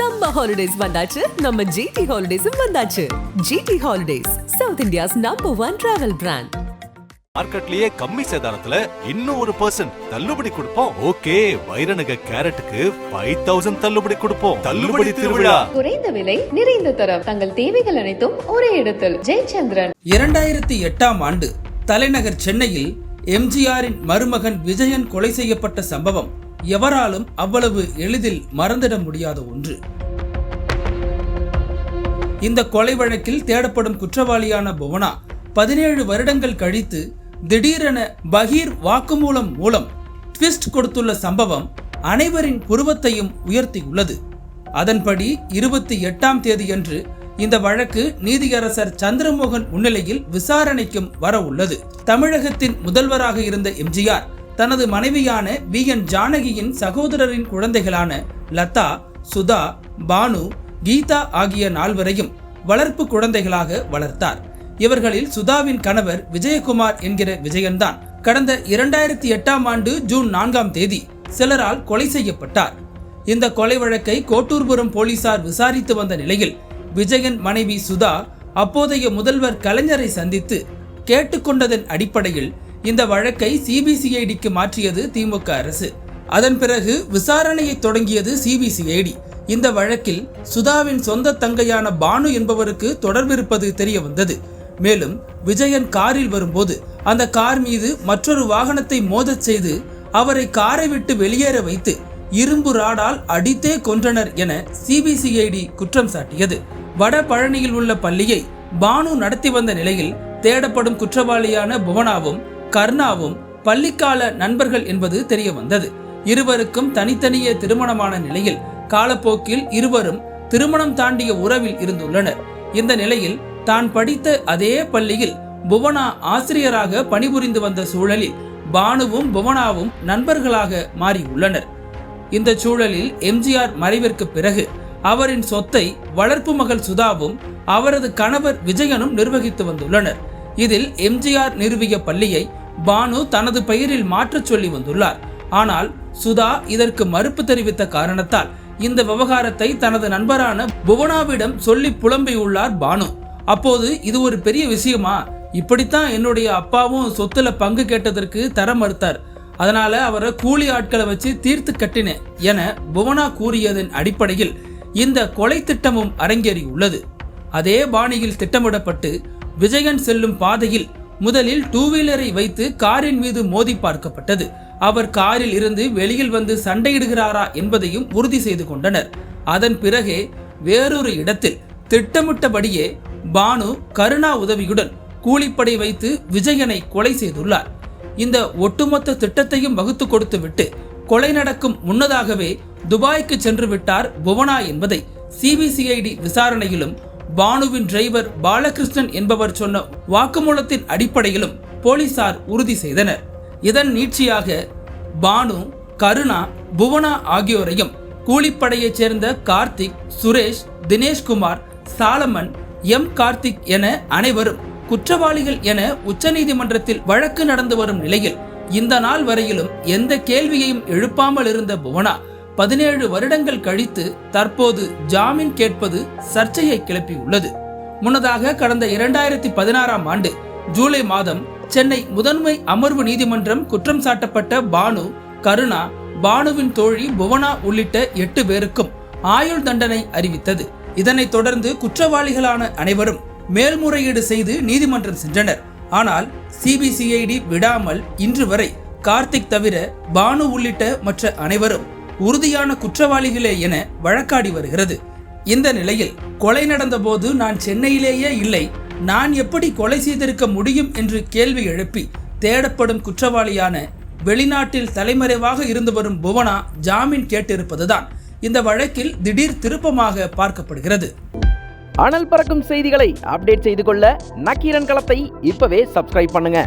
Summer holidays வந்தாச்சு. நம்ம GT ஹாலிடேஸும் வந்தாச்சு. GT holidays South India's number one travel brand மார்க்கெட்லயே கம்மி சேதாரத்துல இன்னும் ஒரு பர்சன்ட் தள்ளுபடி கொடுப்போம். ஓகே வைரநக கேரட்டுக்கு ஃபைவ் தௌசண்ட் தள்ளுபடி கொடுப்போம். தள்ளுபடி திருவிழா. குறைந்த விலை நிறைந்த தரம். தங்கள் தேவைகள் அனைத்தும் ஒரே இடத்தில். ஜெயச்சந்திரன். இரண்டாயிரத்தி எட்டாம் ஆண்டு தலைநகர் சென்னையில் எம்ஜிஆரின் மருமகன் விஜயன் கொலை செய்யப்பட்ட சம்பவம். எவராலும் அவ்வளவு எளிதில் மறந்திட முடியாத ஒன்று. இந்த கொலை வழக்கில் தேடப்படும் குற்றவாளியான புவனா பதினேழு வருடங்கள் கழித்து திடீரென பகீர் வாக்குமூலம் மூலம் ட்விஸ்ட் கொடுத்துள்ள சம்பவம் அனைவரின் புருவத்தையும் உயர்த்தியுள்ளது. அதன்படி இருபத்தி எட்டாம் தேதியன்று இந்த வழக்கு நீதியரசர் சந்திரமோகன் முன்னிலையில் விசாரணைக்கும் வர உள்ளது தமிழகத்தின் முதல்வராக இருந்த எம்ஜிஆர் தனது மனைவியான வி. என். ஜானகியின் சகோதரரின் குழந்தைகளான லதா சுதா பானு கீதா ஆகிய நால்வரையும் வளர்ப்பு குழந்தைகளாக வளர்த்தார். இவர்களில் சுதாவின் கணவர் விஜயகுமார் என்கிற விஜயன்தான் கடந்த இரண்டாயிரத்தி எட்டாம் ஆண்டு ஜூன் நான்காம் தேதி சிலரால் கொலை செய்யப்பட்டார். இந்த கொலை வழக்கை கோட்டூர்புரம் போலீசார் விசாரித்து வந்த நிலையில் விஜயன் மனைவி சுதா அப்போதைய முதல்வர் கலைஞரை சந்தித்து கேட்டுக்கொண்டதன் அடிப்படையில் இந்த வழக்கை சிபிசிஐடிக்கு மாற்றியது திமுக அரசு. அதன் பிறகு விசாரணையை தொடங்கியது சிபிசிஐடி இந்த வழக்கில் சுதாவின் சொந்த தங்கையான பானு என்பவருக்கு தொடர்பிருப்பது தெரிய வந்தது மேலும் விஜயன் காரில் வரும்போது அந்த கார் மீது மற்றொரு வாகனத்தை மோதச் செய்து அவரை காரை விட்டு வெளியேற வைத்து இரும்பு ராடால் அடித்தே கொன்றனர் என சிபிசிஐடி குற்றம் சாட்டியது. வட பழனியில் உள்ள பள்ளியை பானு நடத்தி வந்த நிலையில் தேடப்படும் குற்றவாளியான புவனாவும் கர்ணாவும் பள்ளிக்கால நண்பர்கள் என்பது தெரிய வந்தது இருவருக்கும் தனித்தனியே திருமணமான நிலையில் காலப்போக்கில் இருவரும் திருமணம் தாண்டிய உறவில் இருந்துள்ளனர். இந்த நிலையில் தான் படித்த அதே பள்ளியில் புவனா ஆசிரியராக பணிபுரிந்து வந்த சூழலில் பானுவும் புவனாவும் நண்பர்களாக மாறியுள்ளனர். இந்த சூழலில் எம்ஜிஆர் மறைவிற்கு பிறகு அவரின் சொத்தை வளர்ப்பு மகள் சுதாவும் அவரது கணவர் விஜயனும் நிர்வகித்து வந்துள்ளனர். இதில் எம்ஜிஆர் நிறுவிய பள்ளியை பானு தனது பெயரில் மாற்றச் சொல்லி வந்துள்ளார். ஆனால் சுதா இதற்கு மறுப்பு தெரிவித்த காரணத்தால் இந்த விவகாரத்தை தனது நண்பரான புவனாவிடம் சொல்லி புலம்பியுள்ளார் பானு. அப்போது இது ஒரு பெரிய விஷயமா? இப்படித்தான் என்னுடைய அப்பாவும் சொத்துல பங்கு கேட்டதற்கு தர மறுத்தார். அதனால அவரை கூலி ஆட்களை வச்சு தீர்த்து கட்டினேன் என புவனா கூறியதன் அடிப்படையில் இந்த கொலை திட்டமும் அரங்கேறியுள்ளது. அதே பாணியில் திட்டமிடப்பட்டு விஜயன் செல்லும் பாதையில் முதலில் டூ வீலரை வைத்து காரின் மீது மோதி பார்க்கப்பட்டது. அவர் காரில் இருந்து வெளியில் வந்து சண்டையிடுகிறாரா என்பதையும் உறுதி செய்து கொண்டனர். அதன் பிறகே வேறொரு இடத்தில் திட்டமிட்டபடியே பானு கருணா உதவியுடன் கூலிப்படை வைத்து விஜயனை கொலை செய்துள்ளார். இந்த ஒட்டுமொத்த திட்டத்தையும் வகுத்து கொடுத்துவிட்டு கொலை நடக்கும் முன்னதாகவே துபாய்க்கு சென்று விட்டார் புவனா என்பதை சிபிசிஐடி விசாரணையிலும் பானுவின் டிரைவர் பாலகிருஷ்ணன் என்பவர் சொன்ன வாக்குமூலத்தின் அடிப்படையிலும் போலீசார் உறுதி செய்தனர். இதன் நீட்சியாக பானு கருணா புவனா ஆகியோரையும் கூலிப்படையைச் சேர்ந்த கார்த்திக் சுரேஷ் தினேஷ்குமார் சாலமன் எம். கார்த்திக் என அனைவரும் குற்றவாளிகள் என உச்சநீதிமன்றத்தில் வழக்கு நடந்து வரும் நிலையில் இந்த நாள் வரையிலும் எந்த கேள்வியையும் எழுப்பாமல் இருந்த புவனா பதினேழு வருடங்கள் கழித்து தற்போது ஜாமீன் கேட்பது சர்ச்சையை கிளப்பியுள்ளது. முன்னதாக கடந்த இரண்டாயிரத்தி பதினாறாம் ஆண்டு ஜூலை மாதம் சென்னை முதன்மை அமர்வு நீதிமன்றம் குற்றம் சாட்டப்பட்ட பானு கருணா பானுவின் தோழி புவனா உள்ளிட்ட எட்டு பேருக்கும் ஆயுள் தண்டனை அறிவித்தது. இதனைத் தொடர்ந்து குற்றவாளிகளான அனைவரும் மேல்முறையீடு செய்து நீதிமன்றம் சென்றனர். ஆனால் சிபிசிஐடி விடாமல் இன்று வரை கார்த்திக் தவிர பானு உள்ளிட்ட மற்ற அனைவரும் உறுதியான குற்றவாளிகளே என வழக்காடி வருகிறது. இந்த நிலையில் கொலை நடந்தபோது நான் சென்னையிலேயே இல்லை நான் எப்படி கொலை செய்திருக்க முடியும் என்று கேள்வி எழுப்பி தேடப்படும் குற்றவாளியான வெளிநாட்டில் தலைமறைவாக இருந்து வரும் புவனா ஜாமீன் கேட்டிருப்பதுதான். இந்த வழக்கில் திடீர் திருப்பமாக பார்க்கப்படுகிறது. அனல் பறக்கும் செய்திகளை அப்டேட் செய்து கொள்ள நக்கீரன் களத்தை இப்பவே சப்ஸ்கிரைப் பண்ணுங்க.